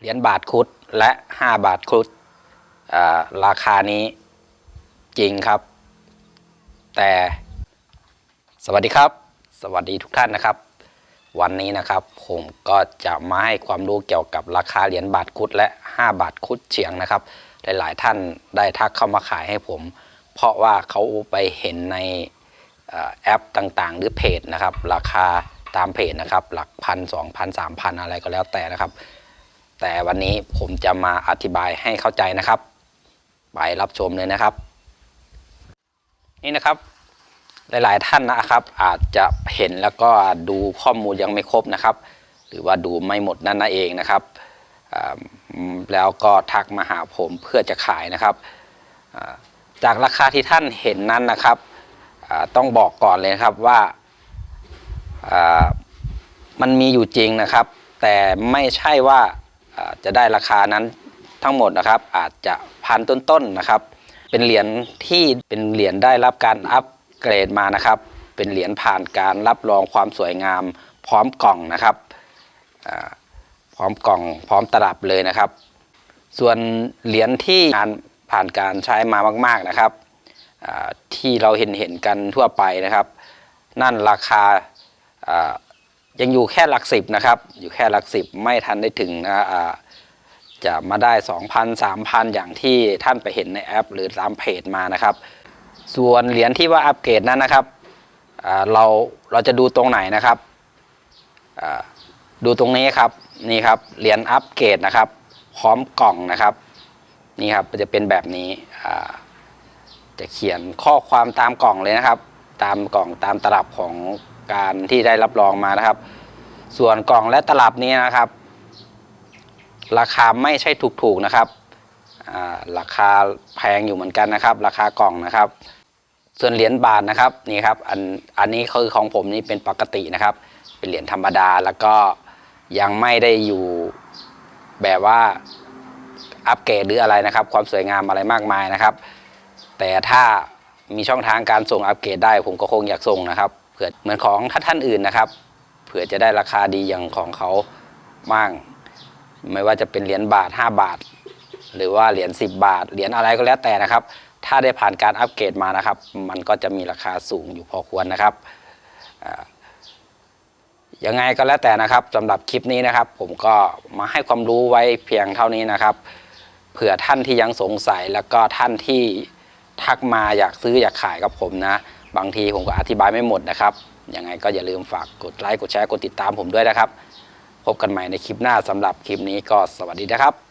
เหรียญบาทครุดและ 5 บาทครุดราคานี้จริงครับ แต่สวัสดีครับ สวัสดีทุกท่านนะครับ วันนี้นะครับผมก็จะมาให้ความรู้เกี่ยวกับราคาเหรียญบาทคุดและ 5 บาทคุดเฉียงนะครับ หลายๆท่านได้ทักเข้ามาขายให้ผม เพราะว่าเขาไปเห็นในแอปต่างๆ หรือเพจนะครับ ราคาตามเพจนะครับ หลักพันสองพันสามพันอะไรก็แล้วแต่นะครับ แต่วันนี้ผมจะมาอธิบายให้เข้าใจนะครับ ไปรับชมเลยนะครับ นี่นะครับ หลายๆท่านนะครับ อาจจะเห็นแล้วก็ดูข้อมูลยังไม่ครบนะครับ หรือว่าดูไม่หมดนั่นนั่นเองนะครับ แล้วก็ทักมาหาผมเพื่อจะขายนะครับ จากราคาที่ท่านเห็นนั้นนะครับต้องบอกก่อนเลยครับว่ามันมีอยู่จริงนะครับ แต่ไม่ใช่ว่า จะได้ราคานั้นทั้งหมดนะครับอาจจะพันต้นๆนะครับ เป็นเหรียญที่เป็นเหรียญได้รับการอัปเกรดมานะครับ เป็นเหรียญผ่านการรับรองความสวยงาม พร้อมกล่องนะครับพร้อมกล่องพร้อมตลับเลยนะครับ ส่วนเหรียญที่งานผ่านการใช้มามากๆนะครับที่เราเห็นเห็นกันทั่วไปนะครับ นั่นราคา ยังอยู่แค่หลักสิบนะครับ อยู่แค่หลักสิบไม่ทันได้ถึงนะอ่าจะมาได้ 2,000 3,000 อย่างที่ท่านไปเห็นในแอป หรือตามเพจมานะครับ ส่วนเหรียญที่ว่าอัปเกรดนั้นนะครับเราเราจะดูตรงไหนนะครับดูตรงนี้ครับนี่ครับเหรียญอัปเกรดนะครับ พร้อมกล่องนะครับนี่ครับจะเป็นแบบนี้จะเขียนข้อความตามกล่องเลยนะครับ ตามกล่องตามตลับของ การที่ได้รับรองมานะครับ ส่วนกล่องและตลับนี้นะครับ ราคาไม่ใช่ถูกๆนะครับราคาแพงอยู่เหมือนกันนะครับ ราคากล่องนะครับ ส่วนเหรียญบาทนะครับนี่ครับอันอันนี้คือของผมนี่เป็นปกตินะครับ เป็นเหรียญธรรมดาแล้วก็ยังไม่ได้อยู่แบบว่าอัปเกรดหรืออะไรนะครับ ความสวยงามอะไรมากมายนะครับ แต่ถ้ามีช่องทางการส่งอัปเกรดได้ผมก็คงอยากส่งนะครับ ผื่อเหมือนของท่านอื่นนะครับ เผื่อจะได้ราคาดีอย่างของเขาบ้าง ไม่ว่าจะเป็นเหรียญบาท 5 บาท หรือว่าเหรียญ10 บาท เหรียญอะไรก็แล้วแต่นะครับ ถ้าได้ผ่านการอัปเกรดมานะครับ มันก็จะมีราคาสูงอยู่พอควรนะครับอ่ายังไงก็แล้วแต่นะครับสำหรับคลิปนี้นะครับ ผมก็มาให้ความรู้ไว้เพียงเท่านี้นะครับ เผื่อท่านที่ยังสงสัยแล้วก็ท่านที่ทักมาอยากซื้ออยากขายกับผมนะ บางทีผมก็อธิบายไม่หมดนะครับ ยังไงก็อย่าลืมฝากกดไลค์กดแชร์กดติดตามผมด้วยนะครับ พบกันใหม่ในคลิปหน้าสำหรับคลิปนี้ก็สวัสดีนะครับ